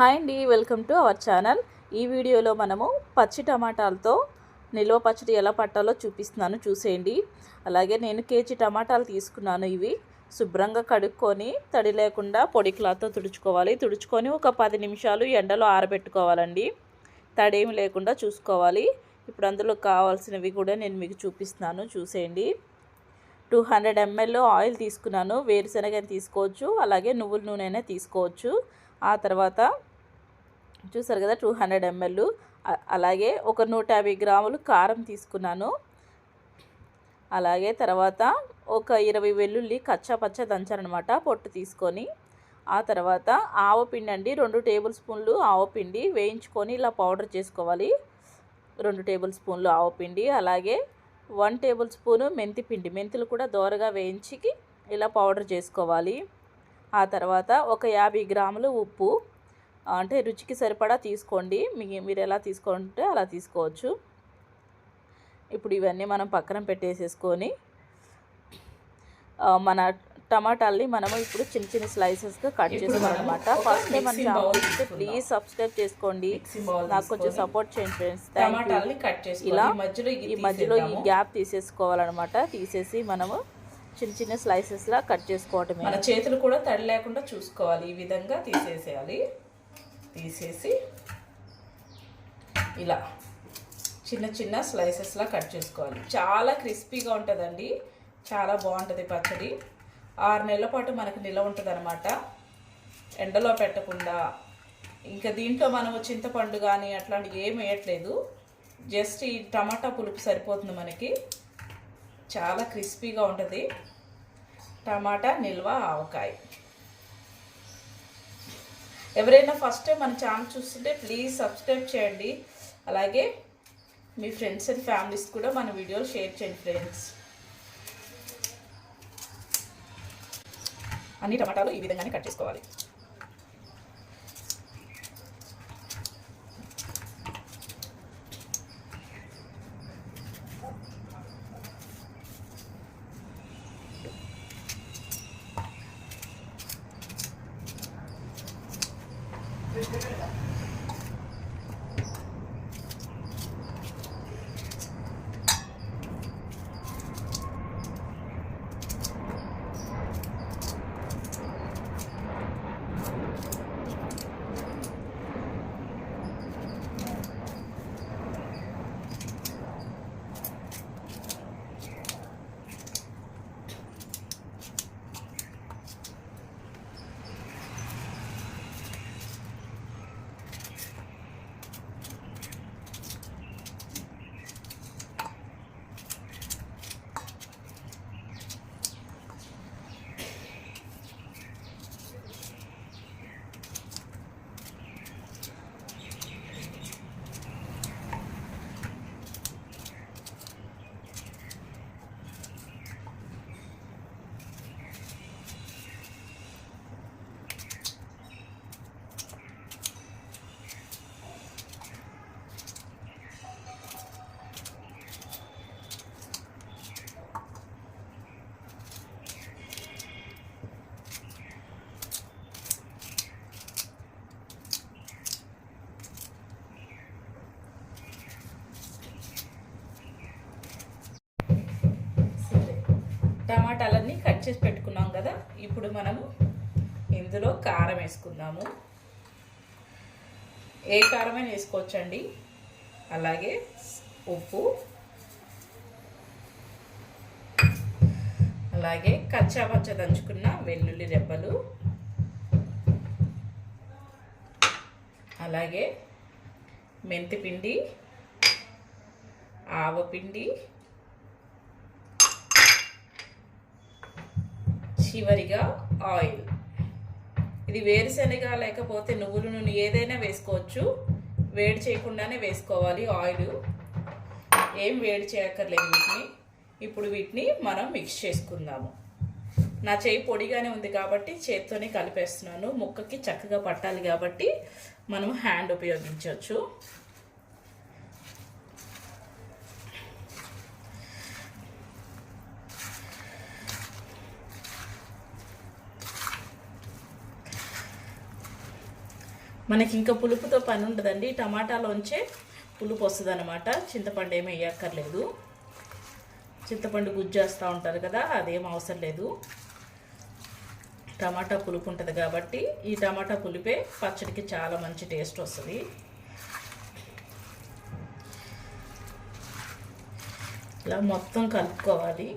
Hi అండి welcome to our channel. ఈ వీడియోలో మనము పచ్చి టమాటాలతో నిల్వ పచ్చడి ఎలా పట్టాలో చూపిస్తున్నాను చూసేయండి. అలాగే నేను కేజీ టమాటాలు తీసుకున్నాను ఇవి. శుభ్రంగా కడుక్కొని తడి లేకుండా పొడి క్లాత్తో తుడుచుకోవాలి. తుడుచుకొని ఒక పది నిమిషాలు ఎండలో ఆరబెట్టుకోవాలండి. తడేమి లేకుండా చూసుకోవాలి. ఇప్పుడు అందులో కావాల్సినవి కూడా నేను మీకు చూపిస్తున్నాను చూసేయండి. టూ హండ్రెడ్ ఎంఎల్ ఆయిల్ తీసుకున్నాను. వేరుశనగ తీసుకోవచ్చు అలాగే నువ్వుల నూనె తీసుకోవచ్చు. ఆ తర్వాత చూసారు కదా టూ హండ్రెడ్ ఎంఎల్ అలాగే ఒక నూట యాభై గ్రాములు కారం తీసుకున్నాను. అలాగే తర్వాత ఒక ఇరవై వెల్లుల్లి కచ్చా పచ్చ దంచారనమాట పొట్టు తీసుకొని. ఆ తర్వాత ఆవపిండి అండి రెండు టేబుల్ స్పూన్లు ఆవపిండి వేయించుకొని ఇలా పౌడర్ చేసుకోవాలి. రెండు టేబుల్ స్పూన్లు ఆవపిండి అలాగే వన్ టేబుల్ స్పూను మెంతి పిండి. మెంతులు కూడా దోరగా వేయించి ఇలా పౌడర్ చేసుకోవాలి. ఆ తర్వాత ఒక యాభై గ్రాములు ఉప్పు అంటే రుచికి సరిపడా తీసుకోండి. మీ మీరు ఎలా తీసుకుంటే అలా తీసుకోవచ్చు. ఇప్పుడు ఇవన్నీ మనం పక్కన పెట్టేసేసుకొని మన టమాటాల్ని మనము ఇప్పుడు చిన్న చిన్న స్లైసెస్గా కట్ మనము ఒక ఫస్ట్ టైం మన ఛానల్. ప్లీజ్ సబ్స్క్రైబ్ చేసుకోండి. నాకు కొంచెం సపోర్ట్ చేయండి ఫ్రెండ్స్ థ్యాంక్ టమాటాలని యూ కట్ చేసుకోవాలి. ఇలా ఈ మధ్యలో ఈ. గ్యాప్ తీసేసుకోవాలన్నమాట. తీసేసి మనము చిన్న చిన్న స్లైసెస్లా కట్ చేసుకోవటమే. మన చేతులు కూడా తడి లేకుండా చూసుకోవాలి. ఈ విధంగా తీసేసేయాలి. తీసేసి ఇలా చిన్న చిన్న స్లైసెస్లా కట్ చేసుకోవాలి. చాలా క్రిస్పీగా ఉంటుందండి. చాలా బాగుంటుంది పచ్చడి. ఆరు నెలల పాటు మనకు నిల్వ ఉంటుంది అనమాట ఎండలో పెట్టకుండా. ఇంకా దీంట్లో మనం చింతపండు కానీ అట్లాంటివి ఏం వేయట్లేదు. జస్ట్ ఈ టమాటా పులుపు సరిపోతుంది మనకి. చాలా క్రిస్పీగా ఉంటుంది. టమాటా నిల్వ ఆవకాయ. ఎవరైనా ఫస్ట్ టైం మన ఛానల్ చూస్తుంటే ప్లీజ్ సబ్స్క్రైబ్ చేయండి. అలాగే మీ ఫ్రెండ్స్ అండ్ ఫ్యామిలీస్ కూడా మన వీడియోలు షేర్ చేయండి ఫ్రెండ్స్ అన్ని టమాటాలు ఈ విధంగానే కట్ చేసుకోవాలి. టమాటాలన్నీ కట్ చేసి పెట్టుకున్నాం కదా ఇప్పుడు మనము ఇందులో కారం వేసుకుందాము. ఏ కారమైనా వేసుకోవచ్చండి? అలాగే ఉప్పు అలాగే కచ్చా పచ్చ దంచుకున్న వెల్లుల్లి రెబ్బలు అలాగే మెంతిపిండి ఆవపిండి చివరిగా ఆయిల్. ఇది వేరుశనగ లేకపోతే నువ్వుల నూనె ఏదైనా వేసుకోవచ్చు. వేడి చేయకుండానే వేసుకోవాలి ఆయిల్. ఏం వేడి చేయక్కర్లేదు వీటిని. ఇప్పుడు వీటిని మనం మిక్స్ చేసుకుందాము. నా చేయి పొడిగానే ఉంది కాబట్టి చేత్తోనే కలిపేస్తున్నాను. ముక్కకి చక్కగా పట్టాలి కాబట్టి మనం హ్యాండ్ ఉపయోగించవచ్చు. మనకి ఇంకా పులుపుతో పని ఉండదండి టమాటాలోంచే పులుపు వస్తుంది అనమాట చింతపండు ఏమీ వేయక్కర్లేదు చింతపండు గుజ్జేస్తూ ఉంటారు కదా అదేం అవసరం లేదు. టమాటా పులుపు ఉంటుంది కాబట్టి ఈ టమాటా పులిపే పచ్చడికి చాలా మంచి టేస్ట్ వస్తుంది ఇలా మొత్తం కలుపుకోవాలి.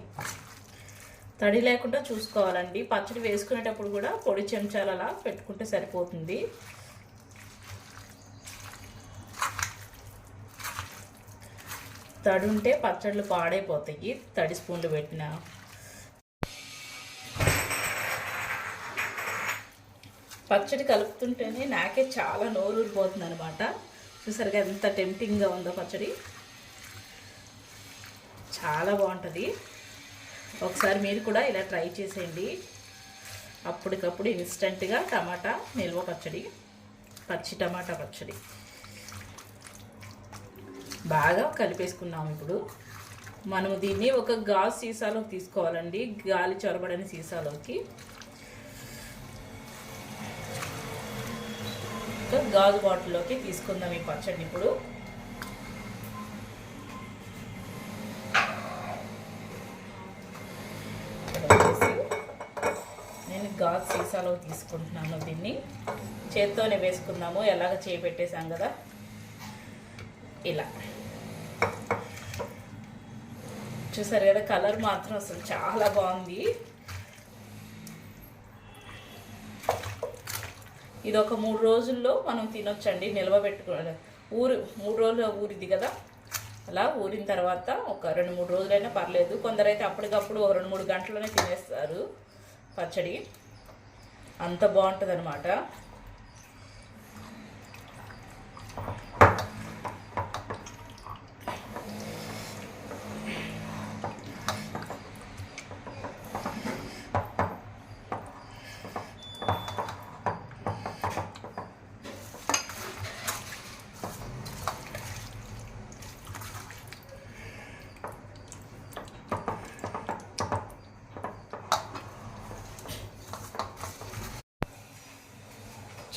తడి లేకుండా చూసుకోవాలండి. పచ్చడి వేసుకునేటప్పుడు కూడా పొడి చెంచాలు అలా పెట్టుకుంటే సరిపోతుంది. తడి ఉంటే పచ్చళ్ళు పాడైపోతాయి. తడి స్పూన్లు పెట్టిన. పచ్చడి కలుపుతుంటేనే నాకే చాలా నోరు ఊరిపోతుంది అనమాట చూసారుగా ఎంత టెంప్టింగ్గా ఉందో పచ్చడి. చాలా బాగుంటుంది. ఒకసారి మీరు కూడా ఇలా ట్రై చేసేయండి. అప్పటికప్పుడు ఇన్స్టెంట్గా టమాటా నిల్వ పచ్చడి పచ్చి టమాటా పచ్చడి. బాగా కలిపేసుకున్నాం ఇప్పుడు. మనము దీన్ని ఒక గాజు సీసాలోకి తీసుకోవాలండి. గాలి చొరబడని సీసాలోకి. ఒక గాజు బాటిల్లోకి తీసుకుందాం ఈ పచ్చడిని ఇప్పుడు. నేను గాజు సీసాలో తీసుకుంటున్నాను దీన్ని. చేత్తోనే వేసుకుందాము. ఎలాగ చేపెట్టేసాం కదా? ఇలా. చూసారు కదా కలర్ మాత్రం అసలు చాలా బాగుంది. ఇది ఒక మూడు రోజుల్లో మనం తినొచ్చండి నిల్వ పెట్టుకోవాలి ఊరు మూడు రోజులు ఊరిది కదా. అలా ఊరిన తర్వాత ఒక రెండు మూడు రోజులైనా పర్లేదు. కొందరైతే అప్పటికప్పుడు ఒక రెండు మూడు గంటల్లోనే తినేస్తారు పచ్చడి. అంత బాగుంటుంది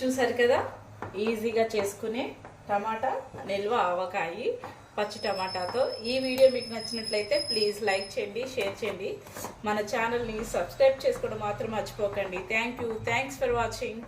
చూసారు కదా? ఈజీగా చేసుకునే టమాటా నిల్వ ఆవకాయి పచ్చి టమాటాతో. ఈ వీడియో మీకు నచ్చినట్లయితే ప్లీజ్ లైక్ చేయండి షేర్ చేయండి. మన ఛానల్ని సబ్స్క్రైబ్ చేసుకోవడం మాత్రం మర్చిపోకండి. Thank you thanks for watching